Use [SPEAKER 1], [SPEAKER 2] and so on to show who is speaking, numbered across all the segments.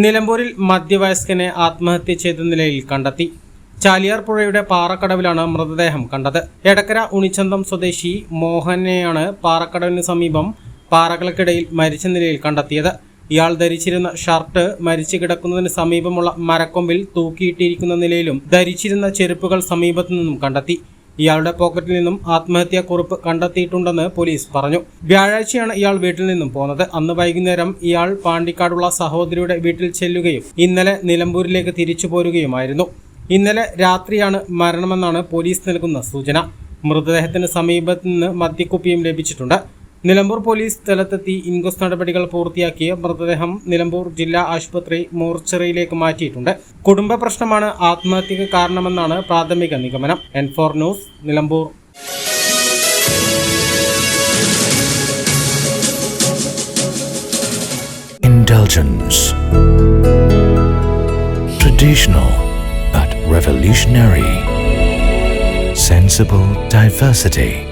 [SPEAKER 1] നിലമ്പൂരിൽ മധ്യവയസ്കനെ ആത്മഹത്യ ചെയ്ത നിലയിൽ കണ്ടെത്തി. ചാലിയാർ പുഴയുടെ പാറക്കടവിലാണ് മൃതദേഹം കണ്ടത്. എടക്കര ഉണിച്ചന്തം സ്വദേശി മോഹനെയാണ് പാറക്കടവിന് സമീപം പാറകൾക്കിടയിൽ മരിച്ച നിലയിൽ കണ്ടെത്തിയത്. ഇയാൾ ധരിച്ചിരുന്ന ഷർട്ട് മരിച്ചു കിടക്കുന്നതിന് സമീപമുള്ള മരക്കൊമ്പിൽ തൂക്കിയിട്ടിരിക്കുന്ന നിലയിലും ധരിച്ചിരുന്ന ചെരുപ്പുകൾ സമീപത്തു നിന്നും കണ്ടെത്തി. ഇയാളുടെ പോക്കറ്റിൽ നിന്നും ആത്മഹത്യാക്കുറിപ്പ് കണ്ടെത്തിയിട്ടുണ്ടെന്ന് പോലീസ് പറഞ്ഞു. വ്യാഴാഴ്ചയാണ് ഇയാൾ വീട്ടിൽ നിന്നും പോന്നത്. അന്ന് വൈകുന്നേരം ഇയാൾ പാണ്ടിക്കാടുള്ള സഹോദരിയുടെ വീട്ടിൽ ചെല്ലുകയും ഇന്നലെ നിലമ്പൂരിലേക്ക് തിരിച്ചു പോരുകയുമായിരുന്നു. ഇന്നലെ രാത്രിയാണ് മരണമെന്നാണ് പോലീസ് നൽകുന്ന സൂചന. മൃതദേഹത്തിന് സമീപത്ത് നിന്ന് മദ്യക്കുപ്പിയും ലഭിച്ചിട്ടുണ്ട്. നിലമ്പൂർ പോലീസ് സ്ഥലത്തെത്തി ഇൻക്വസ്റ്റ് നടപടികൾ പൂർത്തിയാക്കിയ മൃതദേഹം നിലമ്പൂർ ജില്ലാ ആശുപത്രി മോർച്ചറിയിലേക്ക് മാറ്റിയിട്ടുണ്ട്. കുടുംബ പ്രശ്നമാണ് ആത്മഹത്യക്ക് കാരണമെന്നാണ് പ്രാഥമിക നിഗമനം. N four news Nilambur.
[SPEAKER 2] Diversity.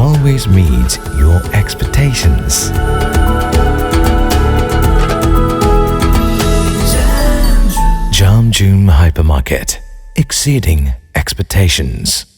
[SPEAKER 2] Always meets your expectations. Jam June Hypermarket, exceeding expectations.